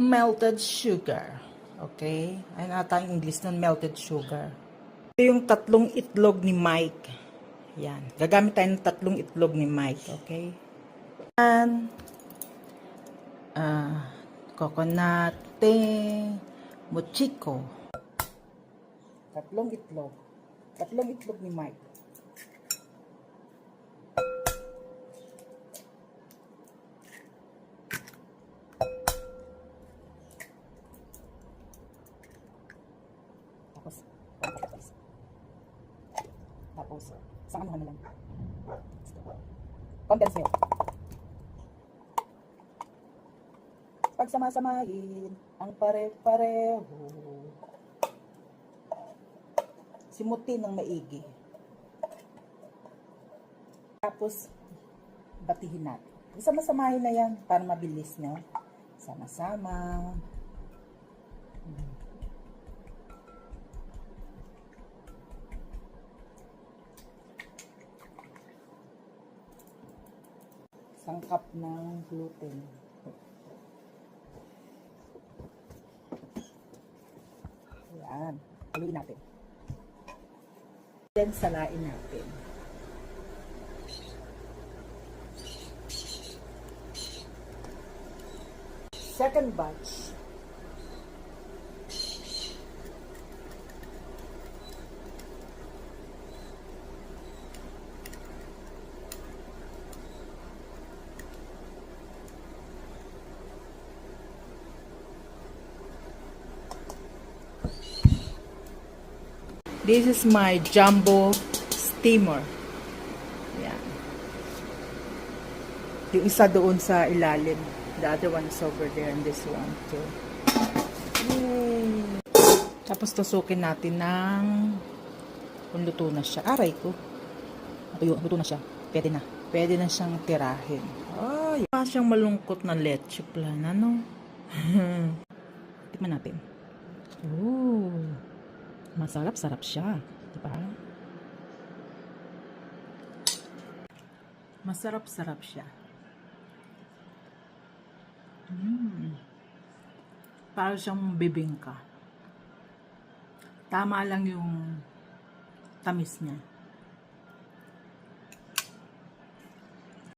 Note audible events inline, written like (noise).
melted sugar. Okay? Ayun ata yung English nun, melted sugar. Ito yung tatlong itlog ni Mike. Yan. Gagamit tayo ng tatlong itlog ni Mike. Okay? And, ah, coconut, mochiko. Tatlong itlog. Tatlong itlog ni Mike. Tapos, isang anuhan na lang. Condense milk. Pagsamasamahin ang pare-pareho. Simutin ng maigi. Tapos, batihin natin. Isama-samahin na yan para mabilis, no? Sama-sama. Sangkap ng gluten. Ayan. Haluin natin. Then, salain natin. Second batch. This is my jumbo steamer. Yan. Yung isa doon sa ilalim. The other one is over there and this one too. Yay! Tapos tusukin natin ng kung luto na siya. Aray ko. Luto, luto na siya. Pwede na. Pwede na siyang tirahin. Ay, oh, siyang malungkot na leche plan. Ano? (laughs) Tikman natin. Ooh. Masarap-sarap siya. Diba? Masarap-sarap siya. Mm. Para siyang bibingka. Tama lang yung tamis niya.